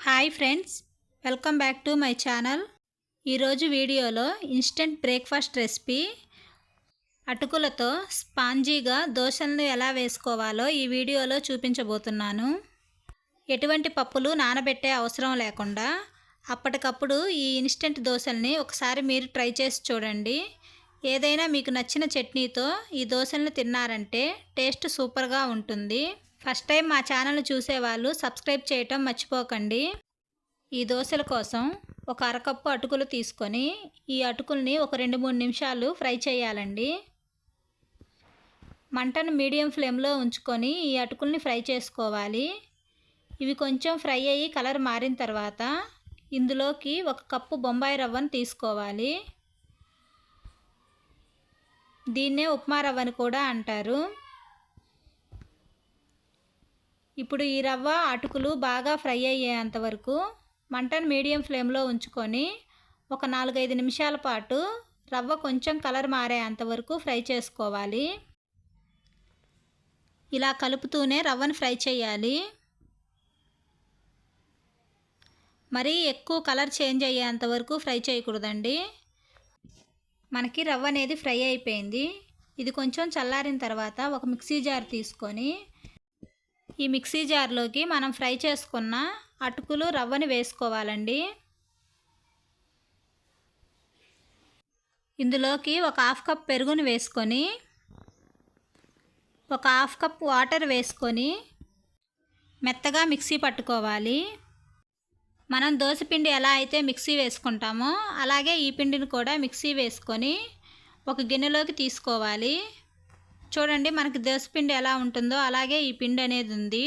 Hi friends welcome back to my channel. ఈరోజు వీడియోలో instant breakfast recipe అటుకులతో స్పాంజీగా దోశలను ఎలా వేసుకోవాలో ఈ వీడియోలో చూపించబోతున్నాను. ఎటువంటి పప్పులు నానబెట్టే అవసరం లేకుండా అప్పటికప్పుడు ఈ ఇన్స్టెంట్ దోశల్ని ఒకసారి మీరు ట్రై చేసి చూడండి. ఏదైనా మీకు నచ్చిన చట్నీతో ఈ దోశలను తిన్నారంటే టేస్ట్ సూపర్గా ఉంటుంది. ఫస్ట్ టైం మా ఛానల్ చూసేవాళ్ళు సబ్స్క్రైబ్ చేయటం మర్చిపోకండి. ఈ దోశల కోసం ఒక అరకప్పు అటుకులు తీసుకొని ఈ అటుకుల్ని ఒక రెండు మూడు నిమిషాలు ఫ్రై చేయాలండి. మంటను మీడియం ఫ్లేమ్లో ఉంచుకొని ఈ అటుకుల్ని ఫ్రై చేసుకోవాలి. ఇవి కొంచెం ఫ్రై అయ్యి కలర్ మారిన తర్వాత ఇందులోకి ఒక కప్పు బొంబాయి రవ్వను తీసుకోవాలి. దీన్నే ఉప్మా రవ్వని కూడా అంటారు. ఇప్పుడు ఈ రవ్వ అటుకులు బాగా ఫ్రై అయ్యేంత వరకు మంటను మీడియం ఫ్లేమ్లో ఉంచుకొని ఒక నాలుగైదు నిమిషాల పాటు రవ్వ కొంచెం కలర్ మారేంత వరకు ఫ్రై చేసుకోవాలి. ఇలా కలుపుతూనే రవ్వను ఫ్రై చేయాలి. మరీ ఎక్కువ కలర్ చేంజ్ అయ్యేంత వరకు ఫ్రై చేయకూడదండి. మనకి రవ్వ అనేది ఫ్రై అయిపోయింది. ఇది కొంచెం చల్లారిన తర్వాత ఒక మిక్సీ జార్ తీసుకొని ఈ మిక్సీ జార్లోకి మనం ఫ్రై చేసుకున్న అటుకులు రవ్వని వేసుకోవాలండి. ఇందులోకి ఒక హాఫ్ కప్ పెరుగుని వేసుకొని ఒక హాఫ్ కప్ వాటర్ వేసుకొని మెత్తగా మిక్సీ పట్టుకోవాలి. మనం పిండి ఎలా అయితే మిక్సీ వేసుకుంటామో అలాగే ఈ పిండిని కూడా మిక్సీ వేసుకొని ఒక గిన్నెలోకి తీసుకోవాలి. చూడండి మనకి పిండి ఎలా ఉంటుందో అలాగే ఈ పిండి అనేది ఉంది.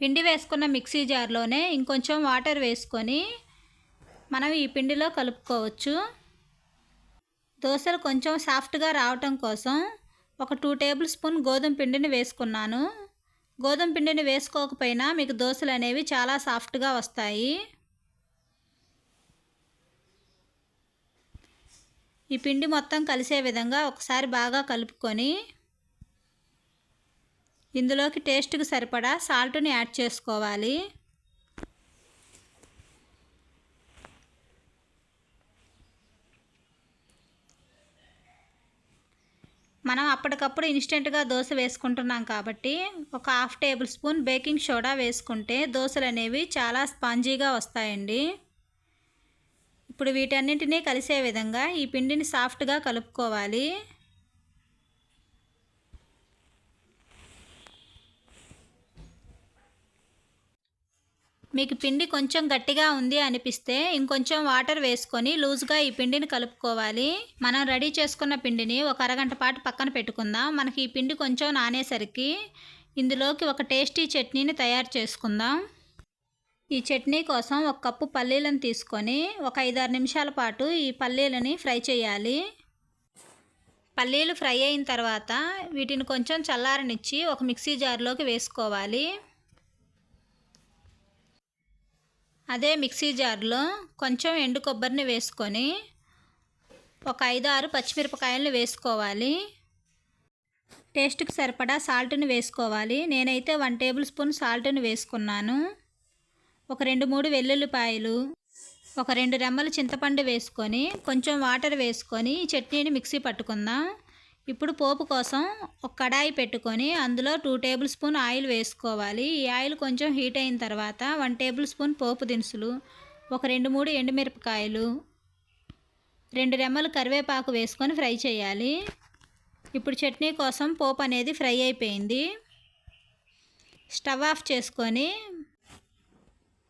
పిండి వేసుకున్న మిక్సీ జార్లోనే ఇంకొంచెం వాటర్ వేసుకొని మనం ఈ పిండిలో కలుపుకోవచ్చు. దోశలు కొంచెం సాఫ్ట్గా రావటం కోసం ఒక టూ టేబుల్ స్పూన్ గోధుమ పిండిని వేసుకున్నాను. గోధుమ పిండిని వేసుకోకపోయినా మీకు దోశలు అనేవి చాలా సాఫ్ట్గా వస్తాయి. ఈ పిండి మొత్తం కలిసే విధంగా ఒకసారి బాగా కలుపుకొని ఇందులోకి టేస్ట్కి సరిపడా సాల్ట్ని యాడ్ చేసుకోవాలి. మనం అప్పటికప్పుడు ఇన్స్టెంట్గా దోశ వేసుకుంటున్నాం కాబట్టి ఒక half tablespoon baking soda వేసుకుంటే దోశలు అనేవి చాలా స్పాంజీగా వస్తాయండి. ఇప్పుడు వీటన్నింటినీ కలిసే విధంగా ఈ పిండిని సాఫ్ట్గా కలుపుకోవాలి. మీకు పిండి కొంచెం గట్టిగా ఉంది అనిపిస్తే ఇంకొంచెం వాటర్ వేసుకొని లూజ్గా ఈ పిండిని కలుపుకోవాలి. మనం రెడీ చేసుకున్న పిండిని ఒక అరగంట పాటు పక్కన పెట్టుకుందాం. మనకి ఈ పిండి కొంచెం నానేసరికి ఇందులోకి ఒక టేస్టీ చట్నీని తయారు చేసుకుందాం. ఈ చట్నీ కోసం ఒక కప్పు పల్లీలను తీసుకొని ఒక ఐదారు నిమిషాల పాటు ఈ పల్లీలని ఫ్రై చేయాలి. పల్లీలు ఫ్రై అయిన తర్వాత వీటిని కొంచెం చల్లారనిచ్చి ఒక మిక్సీ జార్లోకి వేసుకోవాలి. అదే మిక్సీ జార్లో కొంచెం ఎండు కొబ్బరిని వేసుకొని ఒక ఐదు ఆరు పచ్చిమిరపకాయలను వేసుకోవాలి. టేస్ట్కి సరిపడా సాల్ట్ని వేసుకోవాలి. నేనైతే వన్ టేబుల్ స్పూన్ సాల్ట్ని వేసుకున్నాను. ఒక రెండు మూడు వెల్లుల్లిపాయలు ఒక రెండు రెమ్మలు చింతపండు వేసుకొని కొంచెం వాటర్ వేసుకొని చట్నీని మిక్సీ పట్టుకుందాం. ఇప్పుడు పోపు కోసం ఒక కడాయి పెట్టుకొని అందులో టూ టేబుల్ స్పూన్ ఆయిల్ వేసుకోవాలి. ఈ ఆయిల్ కొంచెం హీట్ అయిన తర్వాత వన్ టేబుల్ స్పూన్ పోపు దినుసులు ఒక రెండు మూడు ఎండుమిరపకాయలు రెండు రెమ్మలు కరివేపాకు వేసుకొని ఫ్రై చేయాలి. ఇప్పుడు చట్నీ కోసం పోపు అనేది ఫ్రై అయిపోయింది. స్టవ్ ఆఫ్ చేసుకొని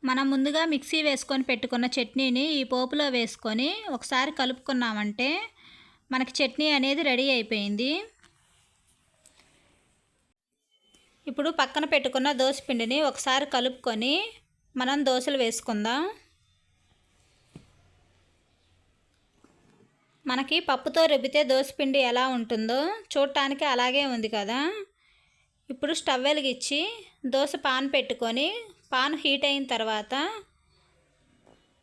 మనం ముందుగా మిక్సీ వేసుకొని పెట్టుకున్న చట్నీని ఈ పోపులో వేసుకొని ఒకసారి కలుపుకున్నామంటే మనకి చట్నీ అనేది రెడీ అయిపోయింది. ఇప్పుడు పక్కన పెట్టుకున్న దోశ పిండిని ఒకసారి కలుపుకొని మనం దోశలు వేసుకుందాం. మనకి పప్పుతో రుబ్బితే దోశపిండి ఎలా ఉంటుందో చూడటానికి అలాగే ఉంది కదా. ఇప్పుడు స్టవ్ వెలిగించి దోశ పాన్ పెట్టుకొని పాన్ హీట్ అయిన తర్వాత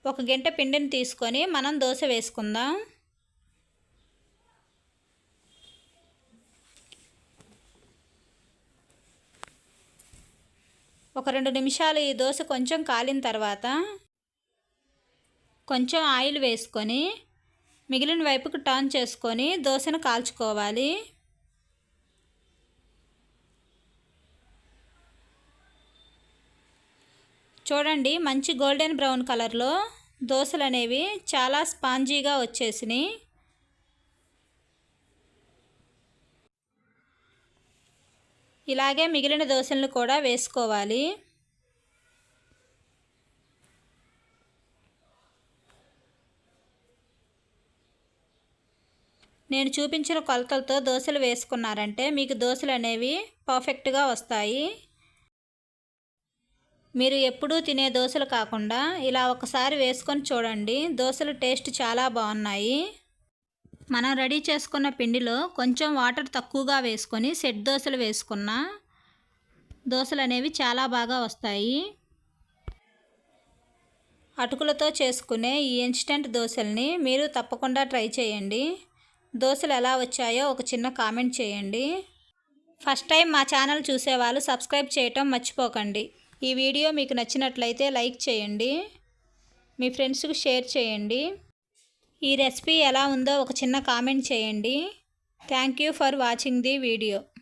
ఒక గంట పిండిని తీసుకొని మనం దోశ వేసుకుందాం. ఒక రెండు నిమిషాలు ఈ దోశ కొంచెం కాలిన తర్వాత కొంచెం ఆయిల్ వేసుకొని మిగిలిన వైపుకు టర్న్ చేసుకొని దోశను కాల్చుకోవాలి. చూడండి మంచి గోల్డెన్ బ్రౌన్ కలర్లో దోశలు అనేవి చాలా స్పాంజీగా వచ్చేసినాయి. ఇలాగే మిగిలిన దోశలను కూడా వేసుకోవాలి. నేను చూపించిన కొలతలతో దోశలు వేసుకున్నారంటే మీకు దోశలు అనేవి పర్ఫెక్ట్గా వస్తాయి. మీరు ఎప్పుడూ తినే దోశలు కాకుండా ఇలా ఒకసారి వేసుకొని చూడండి. దోశలు టేస్ట్ చాలా బాగున్నాయి. మనం రెడీ చేసుకున్న పిండిలో కొంచెం వాటర్ తక్కువగా వేసుకొని సెట్ దోశలు వేసుకున్న దోశలు అనేవి చాలా బాగా వస్తాయి. అటుకులతో చేసుకునే ఈ ఇన్స్టెంట్ దోశల్ని మీరు తప్పకుండా ట్రై చేయండి. దోశలు ఎలా వచ్చాయో ఒక చిన్న కామెంట్ చేయండి. ఫస్ట్ టైం మా ఛానల్ చూసేవాళ్ళు సబ్స్క్రైబ్ చేయటం మర్చిపోకండి. ఈ వీడియో మీకు నచ్చినట్లయితే లైక్ చేయండి మీ ఫ్రెండ్స్కి షేర్ చేయండి. ఈ రెసిపీ ఎలా ఉందో ఒక చిన్న కామెంట్ చేయండి. Thank you for watching the video.